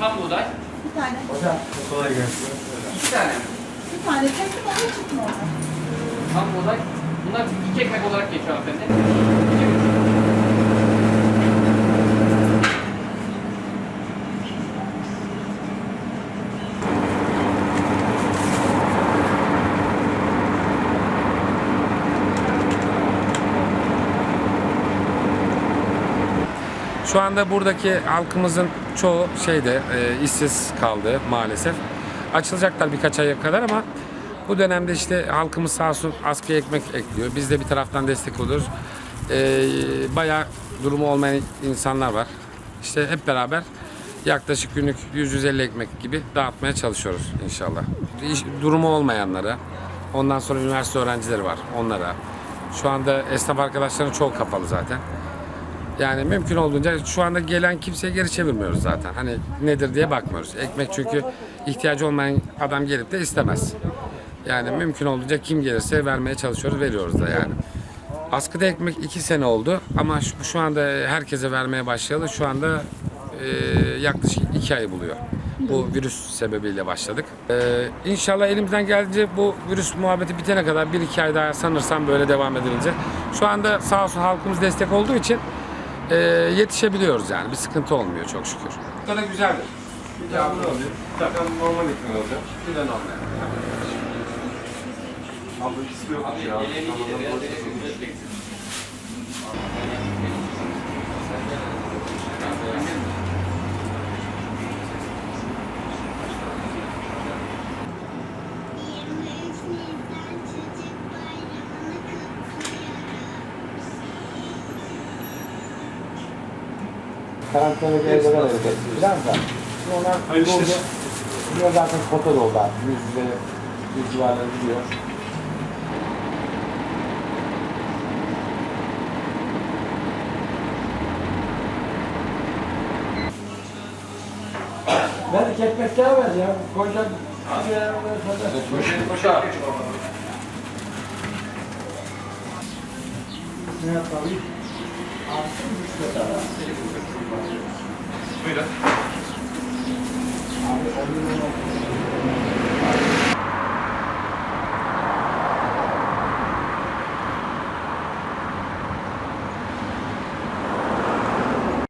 Tam buğday. Bir tane. Hocam kolay gelsin. İki tane. Bir tane teslim olur çıkma orada. Tam buğday. Bunlar iki ekmek olarak geçiyor hanımefendi. İki ekmek. Şu anda buradaki halkımızın çoğu şeyde e, işsiz kaldı maalesef. Açılacaklar birkaç aya kadar ama bu dönemde işte halkımız sağ olsun askıya ekmek ekliyor. Biz de bir taraftan destek oluyoruz. E, bayağı durumu olmayan insanlar var. İşte hep beraber yaklaşık günlük 100-150 ekmek gibi dağıtmaya çalışıyoruz inşallah. İş, durumu olmayanlara, ondan sonra üniversite öğrencileri var onlara. Şu anda esnaf arkadaşların çoğu kapalı zaten. Yani mümkün olduğunca şu anda gelen kimseye geri çevirmiyoruz zaten. Hani nedir diye bakmıyoruz. Ekmek çünkü ihtiyacı olmayan adam gelip de istemez. Yani mümkün olduğunca kim gelirse vermeye çalışıyoruz, veriyoruz da yani. Askıda ekmek iki sene oldu ama şu, şu anda herkese vermeye başlayalı. Şu anda e, yaklaşık iki ay buluyor. Bu virüs sebebiyle başladık. E, inşallah elimizden geldiğince bu virüs muhabbeti bitene kadar bir iki ay daha sanırsam böyle devam edilince. Şu anda sağ olsun halkımız destek olduğu için e, yetişebiliyoruz yani. Bir sıkıntı olmuyor çok şükür. Bu da güzeldir. Bir tane bunu alayım. Bir tane normal ekmek alacağım. Bir de normal. İkisi de yok ya. Tamamen Karantina evlere verecek. Biraz da. Hayırlı doldu. işler. Bunlar zaten foto doldu abi. Yüz ve yüz civarları gidiyor. Ben iki ekmek daha ver ya. Koyacağım. Koşa. Ne yapalım? Altı üç kadar. Buyurun. Abi onun